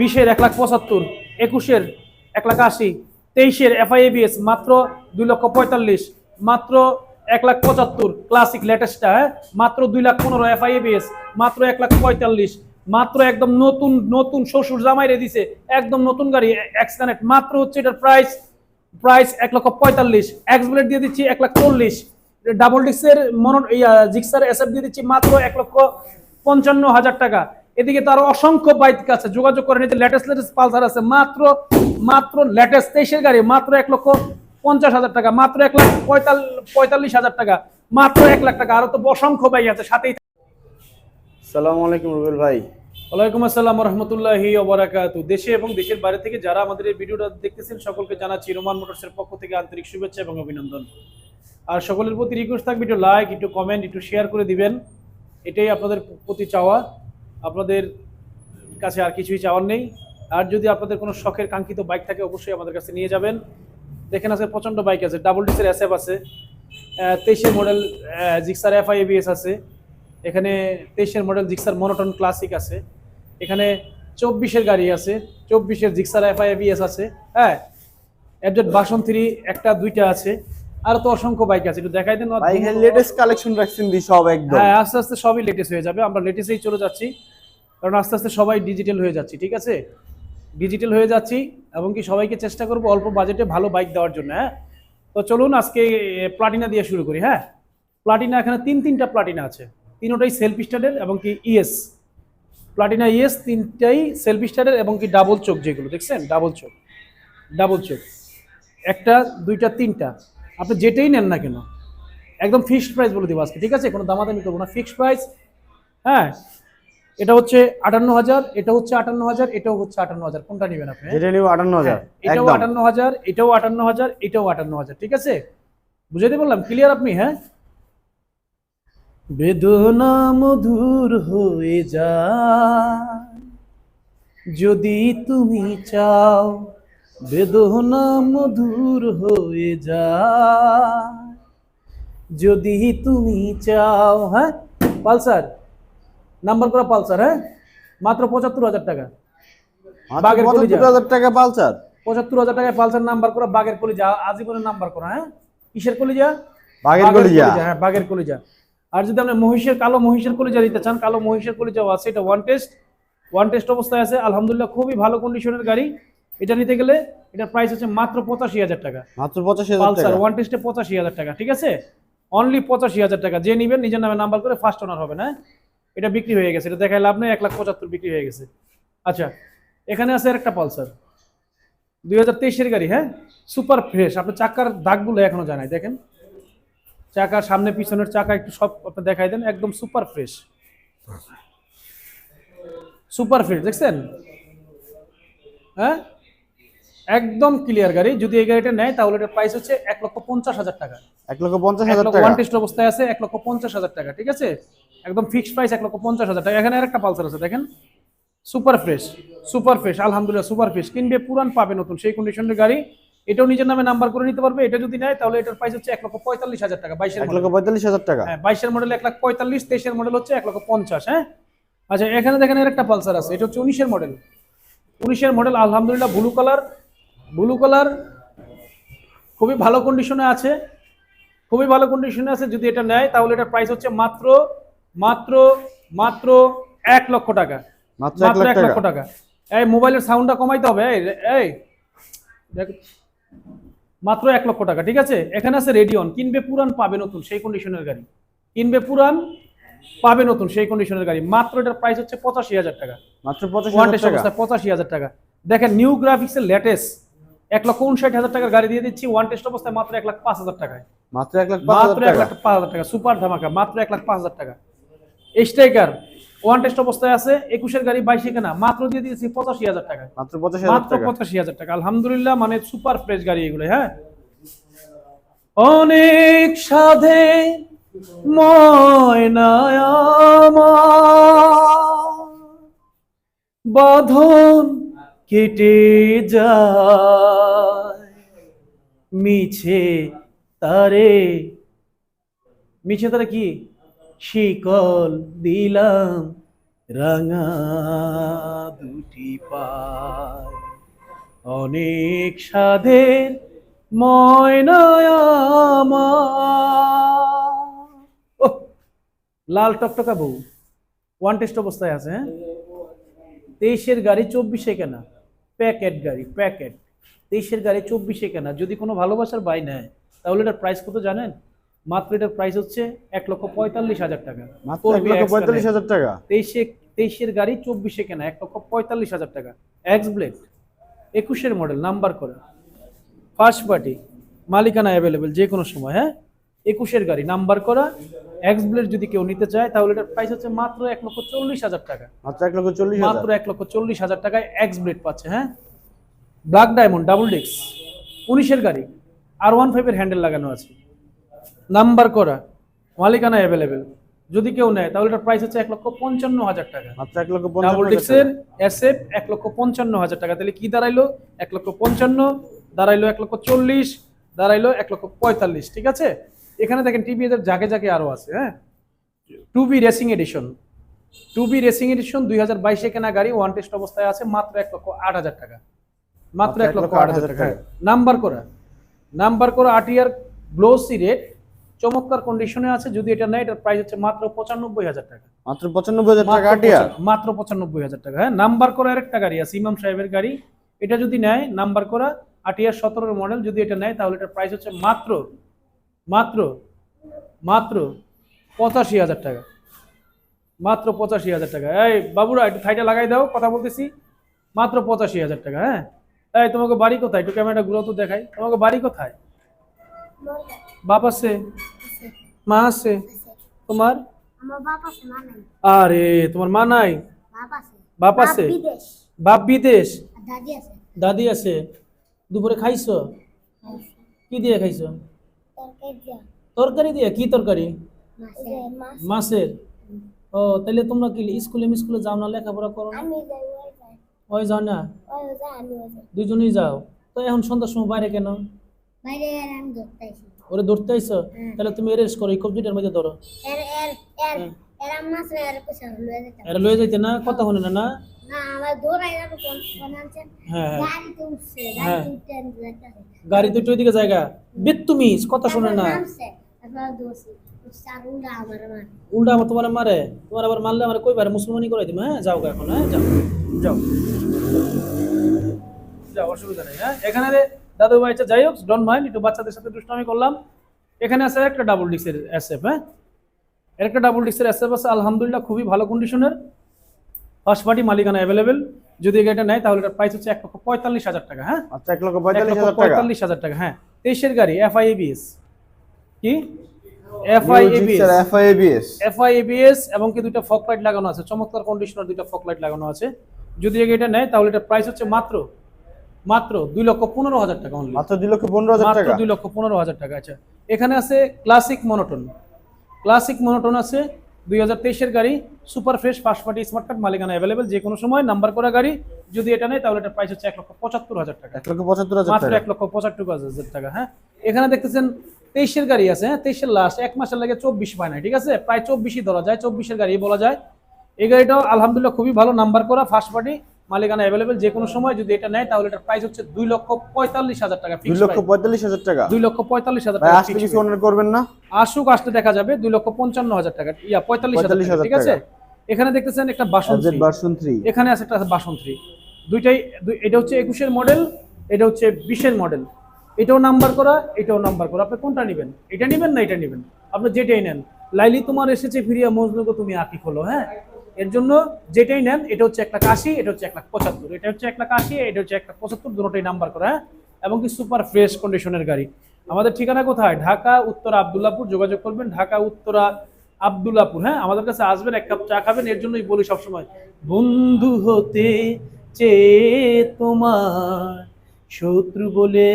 বিশের এক লাখ পঁচাত্তর, একুশের এক লাখ আশি, তেইশের এফআইএবিএস, মাত্র দুই লক্ষ পঁয়তাল্লিশ, মাত্র এক লাখ পঁচাত্তর, ক্লাসিক লেটেস্টটা হ্যাঁ? মাত্র দুই লাখ পনেরো এফআইএবিএস, মাত্র এক লাখ পঁয়তাল্লিশ, মাত্র একদম নতুন নতুন শ্বশুর জামাইরে দিছে, একদম নতুন গাড়ি এক্স কানেক্ট মাত্র হচ্ছে এটার প্রাইস প্রাইস এক লক্ষ পঁয়তাল্লিশ এক্স ব্লেড দিয়ে দিচ্ছি এক লাখ চল্লিশ ডাবল ডিক্সের মনো জিক্সার এসএফ দিয়ে দিচ্ছি মাত্র এক লক্ষ পঞ্চান্ন হাজার টাকা। এদিকে তার অসংখ্য বাইক আছে। যোগাযোগ করে নিতে লেটেস্ট লেটেস্ট পালসার আছে। মাত্র মাত্র লেটেস্ট তেইশের গাড়ি মাত্র এক লক্ষ পঞ্চাশ হাজার টাকা মাত্র এক লাখ পঁয়তাল্লিশ পঁয়তাল্লিশ হাজার টাকা মাত্র এক লাখ টাকা। আরও তো অসংখ্য বাইক আছে সাথেই সালাম আলাইকুম রুবেল ভাই। ওয়ালাইকুম আসসালাম রহমতুল্লাহি ওবরাকাতু। দেশে এবং দেশের বাইরে থেকে যারা আমাদের এই ভিডিওটা দেখতেছেন সকলকে জানাচ্ছি রোমান মোটরসের পক্ষ থেকে আন্তরিক শুভেচ্ছা এবং অভিনন্দন। আর সকলের প্রতি রিকোয়েস্ট থাকবে একটু লাইক একটু কমেন্ট একটু শেয়ার করে দিবেন। এটাই আপনাদের প্রতি চাওয়া। আপনাদের কাছে আর কিছুই চাওয়ার নেই। আর যদি আপনাদের কোনো শখের কাঙ্ক্ষিত বাইক থাকে অবশ্যই আমাদের কাছে নিয়ে যাবেন। দেখেন আছে প্রচণ্ড বাইক আছে ডাবল ডিসের এসএফ আছে তেইশের মডেল জিক্সার এফ এফআইএবিএস আছে। এখানে তেইশের মডেল জিক্সার মনোটন ক্লাসিক আছে। এখানে চব্বিশের গাড়ি আছে চব্বিশের জিক্সার এফআইএবিএস আছে। হ্যাঁ অ্যাবজেট বাসন থ্রি একটা দুইটা আছে। আর তো অসংখ্য বাইক আছে একটু দেখাই দেন লেটেস্ট কালেকশন রাখছেন দি সব একদম। হ্যাঁ আস্তে আস্তে সবই লেটেস্ট হয়ে যাবে। আমরা লেটেস্টেই চলে যাচ্ছি। কারণ আস্তে আস্তে সবাই ডিজিটাল হয়ে যাচ্ছি, ঠিক আছে? ডিজিটাল হয়ে যাচ্ছি এবং কি সবাইকে চেষ্টা করব অল্প বাজেটে ভালো বাইক দেওয়ার জন্য হ্যাঁ? তো চলুন আজকে প্লাটিনা দিয়ে শুরু করি হ্যাঁ? প্লাটিনা এখানে তিন তিনটা প্লাটিনা আছে। তিনোটাই সেলফ স্টার্টের এবং কি ইএস প্লাটিনা ইএস তিনটাই সেলফ স্টার্টের এবং কি ডাবল চোখ যেগুলো, দেখছেন? ডাবল চোখ ডাবল চোখ একটা, দুইটা, তিনটা। আপনি যেটাই নেন না কেন, একদম ফিক্সড প্রাইস বলে দেবো আজকে, ঠিক আছে? কোনো দামাদামি করব না। ফিক্সড প্রাইস হ্যাঁ? এটা হচ্ছে আটান্ন হাজার এটা হচ্ছে আটান্ন হাজার এটাও হচ্ছে আটান্ন হাজার কোনটা নেবেন আপনি? হ্যাঁ? নিব আটান্ন হাজার এটাও আটান্ন হাজার এটাও আটান্ন হাজার এটাও আটান্ন হাজার ঠিক আছে? বুঝাইতে বললাম ক্লিয়ার আপনি? হ্যাঁ? বেদনা মধুর হয়ে যা যদি তুমি চাও বেদনা মধুর হয়ে যা যদি তুমি চাও হ্যাঁ? পালসার। নাম্বার করা পালসার হ্যাঁ? মাত্র পঁচাত্তর হাজার টাকা। পঁচাত্তর হাজার টাকা পালসার? পঁচাত্তর হাজার টাকায় পালসার নাম্বার করা বাগের কলিজা আজীবনের নাম্বার করা হ্যাঁ? কিসের কলিজা? বাগের কলিজা। হ্যাঁ কলিজা। আর যদি আপনি মহিষের কালো মহিষের কলিজা দিতে চান কালো মহিষের কলিজাও আছে এটা ওয়ান টেস্ট ওয়ান টেস্ট অবস্থায় আছে আলহামদুলিল্লাহ খুবই ভালো কন্ডিশনের গাড়ি। এটা নিতে গেলে এটার প্রাইস হচ্ছে মাত্র পঁচাশি হাজার টাকা। মাত্র পঁচাশি হাজার পালসার টাকা। ওয়ান টেস্টে পঁচাশি হাজার টাকা ঠিক আছে? অনলি পঁচাশি হাজার টাকা। যে নিবেন নিজের নামে নাম্বার করে ফার্স্ট ওনার হবে না এটা বিক্রি হয়ে গেছে, এটা দেখায় লাভ নেই, এক লাখ পঁচাত্তর বিক্রি হয়ে গেছে। আচ্ছা এখানে আছে আর একটা পালসার। দুই হাজার তেইশের গাড়ি হ্যাঁ? সুপার ফ্রেশ, আপনার চাকার দাগগুলো এখনও জানাই, দেখেন। চাকার সামনে পিছনের চাকা একটু সব আপনি দেখাই দেন, একদম সুপার ফ্রেশ। সুপার ফ্রেশ, দেখছেন? হ্যাঁ? একদম ক্লিয়ার গাড়ি। যদি এই গাড়িটা নেয় তাহলে এটার প্রাইস হচ্ছে এক লক্ষ পঞ্চাশ হাজার টাকা। এক লক্ষ পঞ্চাশ হাজার টাকা। ওয়ান টেস্ট অবস্থায় আছে এক লক্ষ পঞ্চাশ হাজার টাকা ঠিক আছে? একদম ফিক্সড প্রাইস এক লক্ষ পঞ্চাশ হাজার টাকা। এখানে আরেকটা পালসার আছে দেখেন। সুপার ফ্রেশ সুপার ফ্রেশ আলহামদুলিল্লাহ সুপার ফ্রেশ কিনবে পুরান পাবে নতুন। সেই কন্ডিশনের গাড়ি। এটাও নিজের নামে নাম্বার করে নিতে পারবে। এটা যদি নেয় তাহলে এটার প্রাইস হচ্ছে এক লক্ষ পঁয়তাল্লিশ হাজার টাকা বাইশের এক মডেল লক্ষ পঁয়তাল্লিশ হাজার টাকা। হ্যাঁ বাইশের মডেল এক লাখ পঁয়তাল্লিশ তেইশের মডেল হচ্ছে এক লক্ষ পঞ্চাশ হ্যাঁ? আচ্ছা এখানে দেখেন এর একটা পালসার আছে। এটা হচ্ছে উনিশের মডেল উনিশের মডেল আলহামদুলিল্লাহ ব্লু কালার ব্লু কালার খুবই ভালো কন্ডিশনে আছে। খুবই ভালো কন্ডিশনে আছে যদি এটা নেয় তাহলে এটা প্রাইস হচ্ছে মাত্র মাত্র মাত্র এক লক্ষ টাকা। মাত্র এক লক্ষ টাকা। এই মোবাইলের সাউন্ডটা কমাইতে হবে এই মাত্র এক লক্ষ টাকা ঠিক আছে? এখানে আছে রেডিয়ন কিনবে পুরান পাবে নতুন সেই কন্ডিশনের গাড়ি। কিনবে পুরান পাবে নতুন সেই কন্ডিশনের গাড়ি। মাত্র এটার প্রাইস হচ্ছে পঁচাশি হাজার টাকা। মাত্র পঁচাশি হাজার টাকা। পঁচাশি হাজার টাকা। দেখেন নিউ গ্রাফিক্সের লেটেস্ট এক লক্ষ উনষাট হাজার টাকার গাড়ি দিয়ে দিচ্ছি। ওয়ান টেস্ট অবস্থায় মাত্র এক লাখ পাঁচ হাজার টাকায়। মাত্র এক লাখ মাত্র এক লাখ পাঁচ হাজার টাকা। সুপার ধামাকা মাত্র এক লাখ পাঁচ হাজার টাকা। স্ট্রাইকার ওয়ান টেস্ট অবস্থায় আছে একুশের গাড়ি বাইশে কেনা মাত্র দিয়ে দিয়েছি পঁচাশি হাজার টাকা মাত্র পঁচাশি মাত্র পঁচাশি হাজার টাকা। আলহামদুলিল্লাহ মানে সুপার ফ্রেশ গাড়ি এগুলো হ্যাঁ? অনেক সাধে বাঁধন কেটে যায়। মিছে তারে মিছে তারে কি? শিকল দিলাম রাঙা দুটি পায়। অনেক সাধের ময়নায়ামা লাল টকটকা বউ। ওয়ান টেস্ট অবস্থায় আছে হ্যাঁ? তেইশের গাড়ি চব্বিশে কেনা। প্যাকেট গাড়ি, প্যাকেট। তেইশের গাড়ি চব্বিশে কেনা। যদি কোনো ভালোবাসার বাই নেয় তাহলে এটার প্রাইস কত জানেন? মাত্র এটার প্রাইস হচ্ছে এক লক্ষ পঁয়তাল্লিশ হাজার টাকা। পঁয়তাল্লিশ হাজার টাকা? তেইশে তেইশের গাড়ি চব্বিশে কেনা এক লক্ষ পঁয়তাল্লিশ হাজার টাকা। এক্স ব্লেড একুশের মডেল নাম্বার করা। ফার্স্ট পার্টি মালিকানা অ্যাভেলেবেল যে কোনো সময় হ্যাঁ? একুশের গাড়ি নাম্বার করা। এক্স ব্লেড যদি কেউ নিতে চায় তাহলে এটার প্রাইস হচ্ছে মাত্র এক লক্ষ চল্লিশ হাজার টাকা। মাত্র এক লক্ষ চল্লিশ মাত্র এক লক্ষ চল্লিশ হাজার টাকায় এক্স ব্লেড পাচ্ছে হ্যাঁ? ব্ল্যাক ডায়মন্ড ডাবল ডিক্স উনিশের গাড়ি আর ওয়ান ফাইভের হ্যান্ডেল লাগানো আছে। নাম্বার করা মালিকানা অ্যাভেলেবেল যদি কেউ নেয় তাহলে এটার প্রাইস হচ্ছে এক লক্ষ পঞ্চান্ন হাজার টাকা। মাত্র এক লক্ষ ডাবল ডিক্সের। এসএফ এক লক্ষ পঞ্চান্ন হাজার টাকা। তাহলে কি দাঁড়াইলো? এক লক্ষ পঞ্চান্ন দাঁড়াইলো এক লক্ষ চল্লিশ দাঁড়াইলো এক লক্ষ পঁয়তাল্লিশ ঠিক আছে? এখানে দেখেন টিভি এদের জাগে জাগে আরও আছে হ্যাঁ? Two B racing edition two B racing edition দুই হাজার বাইশে কেনা গাড়ি ওয়ান টেস্ট অবস্থায় আছে মাত্র এক লক্ষ আট হাজার টাকা। মাত্র এক লক্ষ আট হাজার টাকা। নাম্বার করা। নাম্বার করা আটিয়ার গ্লোসি রেট। চমৎকার কন্ডিশনে আছে যদি এটা নেয় এটার প্রাইস হচ্ছে মাত্র পঁচানব্বই হাজার টাকা। মাত্র পঁচানব্বই হাজার টাকা আটিয়া পঁচা- মাত্র পঁচানব্বই হাজার টাকা হ্যাঁ। নাম্বার করা আরেকটা গাড়ি আছে ইমাম সাহেবের গাড়ি। এটা যদি নেয় নাম্বার করা আটিয়ার সতেরোর মডেল যদি এটা নেয় তাহলে এটার প্রাইস হচ্ছে মাত্র মাত্র মাত্র পঁচাশি হাজার টাকা। মাত্র পঁচাশি হাজার টাকা। এই বাবুরা একটু থাইটা লাগাই দাও কথা বলতেছি। মাত্র পঁচাশি হাজার টাকা হ্যাঁ। এই, তোমাকে বাড়ি কোথায়? একটু ক্যামেরাটা ঘুরো তো দেখাই। তোমাকে বাড়ি কোথায়? বাপ আছে? মা আছে? তোমার? আরে, তোমার মা নাই? বাপ আছে? বাপ বিদেশ? দাদি আছে? দুপুরে খাইছো? কি দিয়ে খাইছো? তরকারি দিয়ে? কি তরকারি? মাছের? ও তাহলে তোমরা কি স্কুলে স্কুলে যাও না, লেখাপড়া করো না? ওই যাও না দুজনেই যাও। তো এখন সন্ধ্যার সময় বাইরে কেন? বাইরে আমি ধরতে আইছি ওরে ধরতে আইছো তাহলে তুমি এরেস্ট করো এই কম্পিউটার মধ্যে ধরো। এর এর এর এর মাছ না এর পয়সা লয়ে যেতাম এরা লয়ে যাইতে না? কথা শুনে না না? না আমার দৌড়াই যাব কোন কোন আনছেন হ্যাঁ হ্যাঁ। উঠছে হ্যাঁ। উঠতে গাড়ি ওইদিকে জায়গা। বেদ তুমি কথা শুনে না। দোষী উল্টা আমার তোমার মারে? তোমার আবার মারলে আমার কই পারে মুসলমানি করে দিবে হ্যাঁ? যাও এখন হ্যাঁ? যাও। যাও। যাও অসুবিধা নেই হ্যাঁ? এখানে রে দাদু ভাই আচ্ছা যাই হোক ডোন্ট মাইন্ড একটু বাচ্চাদের সাথে দুষ্টামি করলাম। এখানে আছে একটা ডাবল ডিক্সের এসএফ হ্যাঁ? একটা ডাবল ডিক্সের এসএফ আছে আলহামদুলিল্লাহ খুবই ভালো কন্ডিশনের ফার্স্ট পার্টি মালিকানা অ্যাভেলেবেল যদি এটা নেয় তাহলে এটার প্রাইস হচ্ছে এক লক্ষ পঁয়তাল্লিশ হাজার টাকা হ্যাঁ? মাত্র এক লক্ষ পঁয়তাল্লিশ হাজার টাকা। হ্যাঁ। তেইশের গাড়ি এফআইএবিএস কি? এফআইএবিএস এবং কি দুইটা ফক লাইট লাগানো আছে? চমৎকার কন্ডিশনার দুইটা ফক লাইট লাগানো আছে। যদি এটা নেয় তাহলে এটা প্রাইস হচ্ছে মাত্র মাত্র দুই লক্ষ পনেরো হাজার টাকা অনলি মাত্র দুই লক্ষ পনেরো হাজার টাকা? দুই লক্ষ পনেরো হাজার টাকা আচ্ছা। এখানে আছে ক্লাসিক মনোটন ক্লাসিক মনোটন আছে দুই হাজার তেইশের গাড়ি super fresh first party smart card মালিকানা অ্যাভেলেবেল যে কোনো সময় নাম্বার করা গাড়ি যদি এটা নেয় তাহলে এটা প্রাইস হচ্ছে এক লক্ষ পঁচাত্তর হাজার টাকা। এক লক্ষ পঁচাত্তর হাজার মাত্র এক লক্ষ পঁচাত্তর হাজার টাকা হ্যাঁ। এখানে দেখতেছেন তেইশের গাড়ি আছে হ্যাঁ? তেইশের লাস্ট এক মাসের লাগে চব্বিশ পায় না ঠিক আছে? প্রায় চব্বিশই ধরা যায় চব্বিশের গাড়ি বলা যায়। এই গাড়িটাও আলহামদুলিল্লাহ খুবই ভালো নাম্বার করা ফার্স্ট পার্টি মালিকানা অ্যাভেলেবেল যে কোনো সময় যদি এটা নেয় তাহলে এটার প্রাইস হচ্ছে দুই লক্ষ পঁয়তাল্লিশ হাজার টাকা দুই লক্ষ পঁয়তাল্লিশ হাজার টাকা? দুই লক্ষ পঁয়তাল্লিশ হাজার টাকা আসলে কিছু অনার করবেন না? আসুক আসতে দেখা যাবে দুই লক্ষ পঞ্চান্ন হাজার টাকা ইয়া পঁয়তাল্লিশ হাজার 45,000 টাকা, ঠিক আছে? এখানে দেখতেছেন একটা বাসন থ্রি এখানে আছে একটা বাসন থ্রি দুইটাই দুই- এটা হচ্ছে একুশের মডেল এটা হচ্ছে বিশের মডেল এটাও নাম্বার করা, এটাও নাম্বার করা। আপনি কোনটা নেবেন? এটা নেবেন না এটা নেবেন? আপনি যেটাই নেন। লাইলি, তোমার এসেছে ফিরিয়া মজনুকে তুমি আঁকি খোলো হ্যাঁ? এর জন্য যেটাই নেন, এটা হচ্ছে এক লাখ আশি, এটা হচ্ছে এক লাখ পঁচাত্তর। এটা হচ্ছে এক লাখ আশি, এটা হচ্ছে এক লাখ পঁচাত্তর দুটোটাই নাম্বার করা হ্যাঁ? এবং কি সুপার ফ্রেশ কন্ডিশনের গাড়ি। আমাদের ঠিকানা কোথায়? ঢাকা, উত্তরা আবদুল্লাপুর যোগাযোগ করবেন ঢাকা, উত্তরা আবদুল্লাপুর হ্যাঁ? আমাদের কাছে আসবেন, এক কাপ চা খাবেন, এর জন্যই বলি সবসময়, বন্ধু হতে চেয়ে তোমার শত্রু বলে